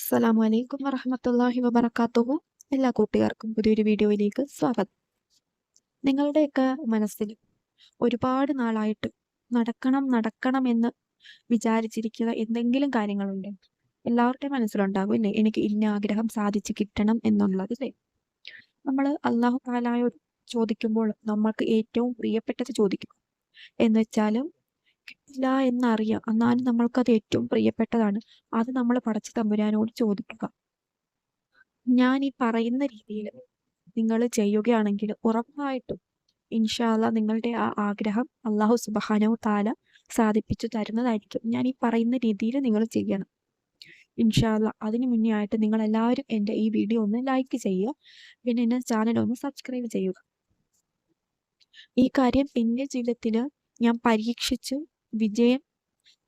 അസ്സലാമു അലൈക്കും വറഹമത്തല്ലാഹി വബർക്കാത്തുഹു എല്ലാ കൂട്ടുകാർക്കും പുതിയൊരു വീഡിയോയിലേക്ക് സ്വാഗതം. നിങ്ങളുടെയൊക്കെ മനസ്സിൽ ഒരുപാട് നാളായിട്ട് നടക്കണം നടക്കണം എന്ന് വിചാരിച്ചിരിക്കുന്ന എന്തെങ്കിലും കാര്യങ്ങളുണ്ട് എല്ലാവരുടെയും മനസ്സിലുണ്ടാകും ഇല്ലേ? എനിക്ക് ഇന്ന ആഗ്രഹം സാധിച്ചു കിട്ടണം എന്നുള്ളത് ഇല്ലേ? നമ്മൾ അള്ളാഹു താലായോട് ചോദിക്കുമ്പോൾ നമ്മൾക്ക് ഏറ്റവും പ്രിയപ്പെട്ടത് ചോദിക്കും. എന്ന് വെച്ചാലും കിട്ടില്ല എന്നറിയാം. എന്നാലും നമ്മൾക്കത് ഏറ്റവും പ്രിയപ്പെട്ടതാണ്. അത് നമ്മൾ പടച്ച തമ്പുരാനോട് ചോദിക്കുക. ഞാൻ ഈ പറയുന്ന രീതിയിൽ നിങ്ങൾ ചെയ്യുകയാണെങ്കിൽ ഉറപ്പായിട്ടും ഇൻഷാല്ല നിങ്ങളുടെ ആ ആഗ്രഹം അള്ളാഹു സുബഹാനോ താല സാധിപ്പിച്ചു തരുന്നതായിരിക്കും. ഞാൻ ഈ പറയുന്ന രീതിയിൽ നിങ്ങൾ ചെയ്യണം. ഇൻഷാല്ല അതിനു മുന്നേ ആയിട്ട് നിങ്ങൾ എല്ലാവരും എന്റെ ഈ വീഡിയോ ഒന്ന് ലൈക്ക് ചെയ്യുക. പിന്നെ എന്റെ ചാനൽ ഒന്ന് സബ്സ്ക്രൈബ് ചെയ്യുക. ഈ കാര്യം എന്റെ ജീവിതത്തിൽ ഞാൻ പരീക്ഷിച്ച് വിജയം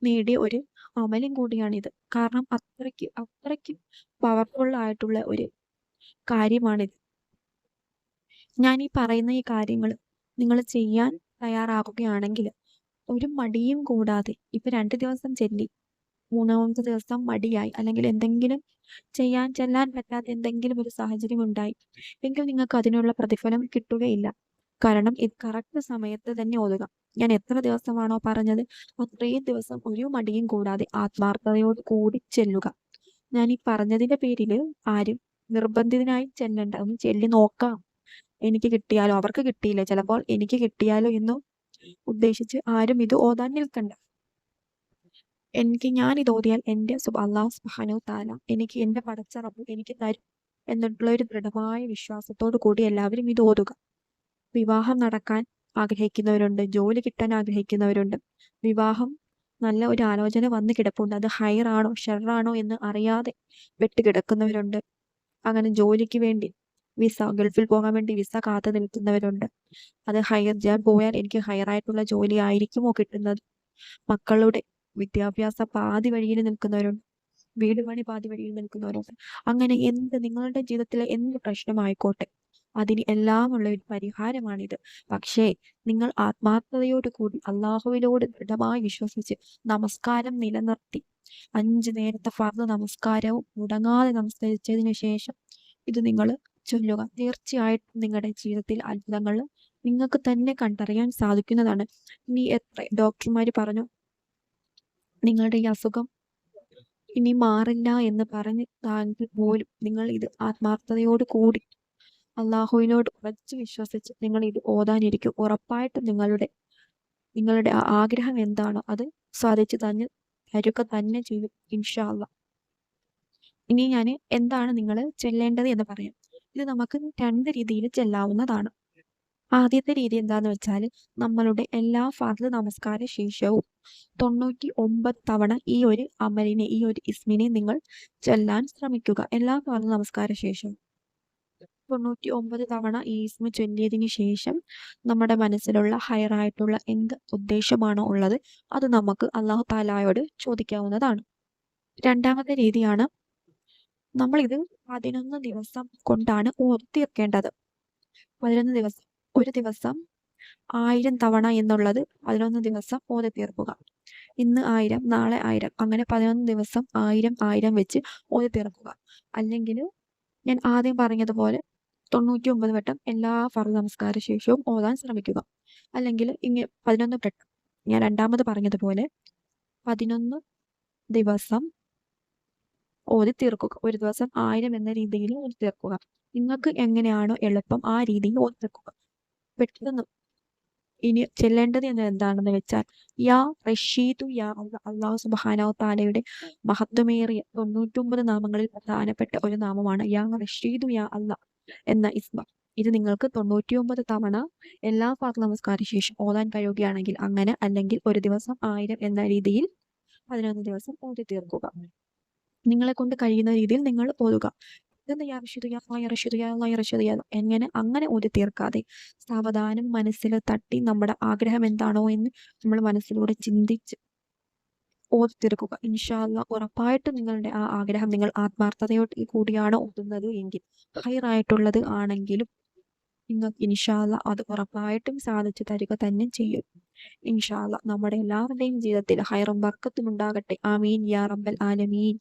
നേടിയ ഒരു അമലും ഇത് കാരണം അത്രയ്ക്ക് അത്രയ്ക്ക് പവർഫുൾ ആയിട്ടുള്ള ഒരു കാര്യമാണിത്. ഞാൻ ഈ പറയുന്ന ഈ കാര്യങ്ങൾ നിങ്ങൾ ചെയ്യാൻ തയ്യാറാകുകയാണെങ്കിൽ ഒരു മടിയും കൂടാതെ ഇപ്പൊ രണ്ട് ദിവസം ചെല്ലി മൂന്നാമത്തെ ദിവസം മടിയായി അല്ലെങ്കിൽ എന്തെങ്കിലും ചെയ്യാൻ ചെല്ലാൻ പറ്റാത്ത എന്തെങ്കിലും ഒരു സാഹചര്യം ഉണ്ടായി എങ്കിൽ നിങ്ങൾക്ക് അതിനുള്ള പ്രതിഫലം കിട്ടുകയില്ല. കാരണം ഇത് കറക്റ്റ് സമയത്ത് തന്നെ ഓതുക. ഞാൻ എത്ര ദിവസമാണോ പറഞ്ഞത്? അത്രയും ദിവസം ഒരു മടിയും കൂടാതെ ആത്മാർത്ഥതയോട് കൂടി ചെല്ലുക. ഞാൻ ഈ പറഞ്ഞതിന്റെ പേരിൽ ആരും നിർബന്ധിതനായി ചെല്ലണ്ട. ഒന്ന് ചെല്ലി നോക്കാം. എനിക്ക് കിട്ടിയാലോ? അവർക്ക് കിട്ടിയില്ല. ചിലപ്പോൾ എനിക്ക് കിട്ടിയാലോ എന്ന് ഉദ്ദേശിച്ച് ആരും ഇത് ഓതാൻ നിൽക്കണ്ട. എനിക്ക് ഞാൻ ഇത് ഓതിയാൽ എന്റെ അള്ളാഹു സുബാനു താല എനിക്ക് എന്റെ പടച്ച റബ്ബ് എനിക്ക് തരും എന്നിട്ടുള്ള ഒരു ദൃഢമായ വിശ്വാസത്തോടു കൂടി എല്ലാവരും ഇത് ഓതുക. വിവാഹം നടക്കാൻ ആഗ്രഹിക്കുന്നവരുണ്ട് ജോലി കിട്ടാൻ ആഗ്രഹിക്കുന്നവരുണ്ട്. വിവാഹം നല്ല ഒരു ആലോചന വന്ന് കിടപ്പുണ്ട്. അത് ഹയറാണോ ഷെറാണോ എന്ന് അറിയാതെ വെട്ടുകിടക്കുന്നവരുണ്ട് അങ്ങനെ ജോലിക്ക് വേണ്ടി വിസ ഗൾഫിൽ പോകാൻ വേണ്ടി വിസ കാത്തു നിൽക്കുന്നവരുണ്ട്. അത് ഹയർ ഞാൻ പോയാൽ എനിക്ക് ഹയറായിട്ടുള്ള ജോലി ആയിരിക്കുമോ കിട്ടുന്നത്? മക്കളുടെ വിദ്യാഭ്യാസ പാതി വഴിയിൽ നിൽക്കുന്നവരുണ്ട്. വീട് പണി പാതി വഴിയിൽ നിൽക്കുന്നവരുണ്ട്. അങ്ങനെ എന്ത് നിങ്ങളുടെ ജീവിതത്തിലെ എന്ത് പ്രശ്നമായിക്കോട്ടെ? അതിന് എല്ലാമുള്ള ഒരു പരിഹാരമാണിത്. പക്ഷേ നിങ്ങൾ ആത്മാർത്ഥതയോട് കൂടി അള്ളാഹുവിനോട് ദൃഢമായി വിശ്വസിച്ച് നമസ്കാരം നിലനിർത്തി. അഞ്ചു നേരത്തെ ഫർദ് നമസ്കാരവും മുടങ്ങാതെ നമസ്കരിച്ചതിന് ശേഷം ഇത് നിങ്ങൾ ചൊല്ലുക. തീർച്ചയായിട്ടും നിങ്ങളുടെ ജീവിതത്തിൽ അത്ഭുതങ്ങൾ നിങ്ങൾക്ക് തന്നെ കണ്ടറിയാൻ സാധിക്കുന്നതാണ്. ഇനി എത്ര ഡോക്ടർമാർ പറഞ്ഞു നിങ്ങളുടെ ഈ അസുഖം ഇനി മാറില്ല എന്ന് പറഞ്ഞ് പോലും നിങ്ങൾ ഇത് ആത്മാർത്ഥതയോട് കൂടി അള്ളാഹുവിനോട് ഉറച്ചു വിശ്വസിച്ച് നിങ്ങൾ ഇത് ഓതാനിരിക്കും. ഉറപ്പായിട്ടും നിങ്ങളുടെ നിങ്ങളുടെ ആഗ്രഹം എന്താണോ അത് സാധിച്ചു തന്നെ തരുക തന്നെ ചെയ്യും ഇൻഷാല്ല ഇനി ഞാൻ എന്താണ് നിങ്ങൾ ചെല്ലേണ്ടത് എന്ന് പറയാം. ഇത് നമുക്ക് രണ്ട് രീതിയിൽ ചെല്ലാവുന്നതാണ്. ആദ്യത്തെ രീതി എന്താന്ന് വെച്ചാൽ നമ്മളുടെ എല്ലാ ഫാദർ നമസ്കാര ശേഷവും തൊണ്ണൂറ്റി ഒമ്പത് തവണ ഈ ഒരു അമലിനെ ഈ ഒരു ഇസ്മിനെ നിങ്ങൾ ചെല്ലാൻ ശ്രമിക്കുക. എല്ലാ ഫാദർ നമസ്കാര ശേഷവും. തൊണ്ണൂറ്റി ഒമ്പത് തവണ ഈ ഇസ്മ ചൊല്ലിയതിന് ശേഷം നമ്മുടെ മനസ്സിലുള്ള ഹയറായിട്ടുള്ള എന്ത് ഉദ്ദേശമാണോ ഉള്ളത് അത് നമുക്ക് അള്ളാഹു താലായോട് ചോദിക്കാവുന്നതാണ്. രണ്ടാമത്തെ രീതിയാണ് നമ്മൾ ഇത് പതിനൊന്ന് ദിവസം കൊണ്ടാണ് ഓർത്തി പതിനൊന്ന് ദിവസം ഒരു ദിവസം ആയിരം തവണ എന്നുള്ളത് പതിനൊന്ന് ദിവസം ഓതി തീർക്കുക. ഇന്ന് ആയിരം നാളെ ആയിരം അങ്ങനെ പതിനൊന്ന് ദിവസം ആയിരം ആയിരം വെച്ച് ഓതി തീർക്കുക. അല്ലെങ്കിൽ ഞാൻ ആദ്യം പറഞ്ഞതുപോലെ തൊണ്ണൂറ്റി ഒമ്പത് വട്ടം എല്ലാ ഫർദ് നമസ്കാര ശേഷവും ഓതാൻ ശ്രമിക്കുക. അല്ലെങ്കിൽ ഇങ്ങനെ പതിനൊന്ന് വട്ടം ഞാൻ രണ്ടാമത് പറഞ്ഞതുപോലെ പതിനൊന്ന് ദിവസം ഓതി തീർക്കുക. ഒരു ദിവസം ആയിരം എന്ന രീതിയിൽ ഓതി തീർക്കുക. നിങ്ങൾക്ക് എങ്ങനെയാണോ എളുപ്പം ആ രീതിയിൽ ഓതി തീർക്കുക. പെട്ടെന്ന് ഇനി ചെല്ലേണ്ടത് എന്താണെന്ന് വെച്ചാൽ യാ റഷീദു യാ അള്ളാഹു സുബാനോ താലയുടെ മഹത്വമേറിയ തൊണ്ണൂറ്റൊമ്പത് നാമങ്ങളിൽ പ്രധാനപ്പെട്ട ഒരു നാമമാണ് യാ റഷീദു യാ അല്ല എന്ന ഇസ്മ ഇത് നിങ്ങൾക്ക് തൊണ്ണൂറ്റിയൊമ്പത് തവണ എല്ലാ പാത്ര നമസ്കാര ശേഷം ഓതാൻ കഴിയുകയാണെങ്കിൽ അങ്ങനെ അല്ലെങ്കിൽ ഒരു ദിവസം ആയിരം എന്ന രീതിയിൽ പതിനൊന്ന് ദിവസം ഓതി തീർക്കുക. നിങ്ങളെ കൊണ്ട് കഴിയുന്ന രീതിയിൽ നിങ്ങൾ ഓതുക. എങ്ങനെ അങ്ങനെ ഓതി തീർക്കാതെ സാവധാനം മനസ്സിൽ തട്ടി നമ്മുടെ ആഗ്രഹം എന്താണോ എന്ന് നമ്മൾ മനസ്സിലൂടെ ചിന്തിച്ച് ഓർത്തിരിക്കുക. ഇൻഷാല്ല ഉറപ്പായിട്ടും നിങ്ങളുടെ ആ ആഗ്രഹം നിങ്ങൾ ആത്മാർത്ഥതയോട് കൂടിയാണ് ഓതുന്നത് എങ്കിൽ ഹൈറായിട്ടുള്ളത് ആണെങ്കിലും നിങ്ങൾക്ക് ഇൻഷാല്ല അത് ഉറപ്പായിട്ടും സാധിച്ചു തരിക തന്നെ ചെയ്യും. ഇൻഷാല്ല നമ്മുടെ എല്ലാവരുടെയും ജീവിതത്തിൽ ഹൈറും വർക്കത്തും ഉണ്ടാകട്ടെ. ആമീൻ. യാ റബ്ബൽ ആലമീൻ.